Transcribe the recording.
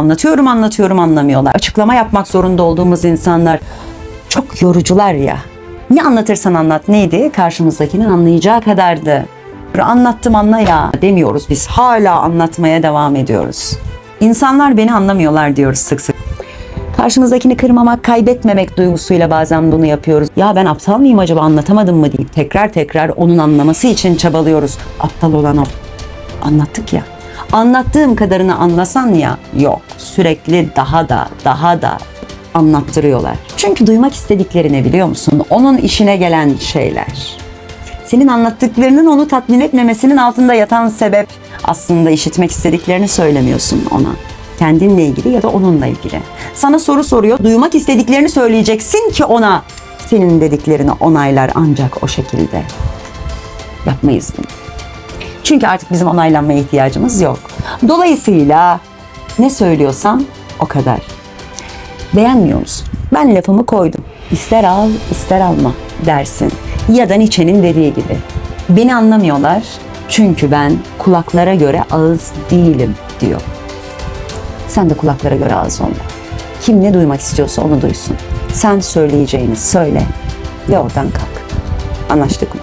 anlatıyorum anlatıyorum anlamıyorlar. Açıklama yapmak zorunda olduğumuz insanlar çok yorucular ya. Ne anlatırsan anlat neydi? Karşımızdakinin anlayacağı kadardı. Anlattım anla ya demiyoruz biz. Hala anlatmaya devam ediyoruz. İnsanlar beni anlamıyorlar diyoruz sık sık. Karşımızdakini kırmamak, kaybetmemek duygusuyla bazen bunu yapıyoruz. Ya ben aptal mıyım acaba anlatamadım mı deyip tekrar tekrar onun anlaması için çabalıyoruz. Aptal olan o. Anlattık ya. Anlattığım kadarını anlasan ya yok. Sürekli daha da daha da anlattırıyorlar. Çünkü duymak istedikleri ne biliyor musun? Onun işine gelen şeyler. Senin anlattıklarının onu tatmin etmemesinin altında yatan sebep aslında işitmek istediklerini söylemiyorsun ona. Kendinle ilgili ya da onunla ilgili. Sana soru soruyor, duymak istediklerini söyleyeceksin ki ona senin dediklerini onaylar ancak o şekilde. Yapmayız bunu. Çünkü artık bizim onaylanmaya ihtiyacımız yok. Dolayısıyla ne söylüyorsam o kadar. Beğenmiyor musun? Ben lafımı koydum. İster al, ister alma dersin. Ya da Nietzsche'nin dediği gibi. Beni anlamıyorlar çünkü ben kulaklara göre ağız değilim diyor. Sen de kulaklara göre ağız olma. Kim ne duymak istiyorsa onu duysun. Sen söyleyeceğini söyle ve oradan kalk. Anlaştık mı?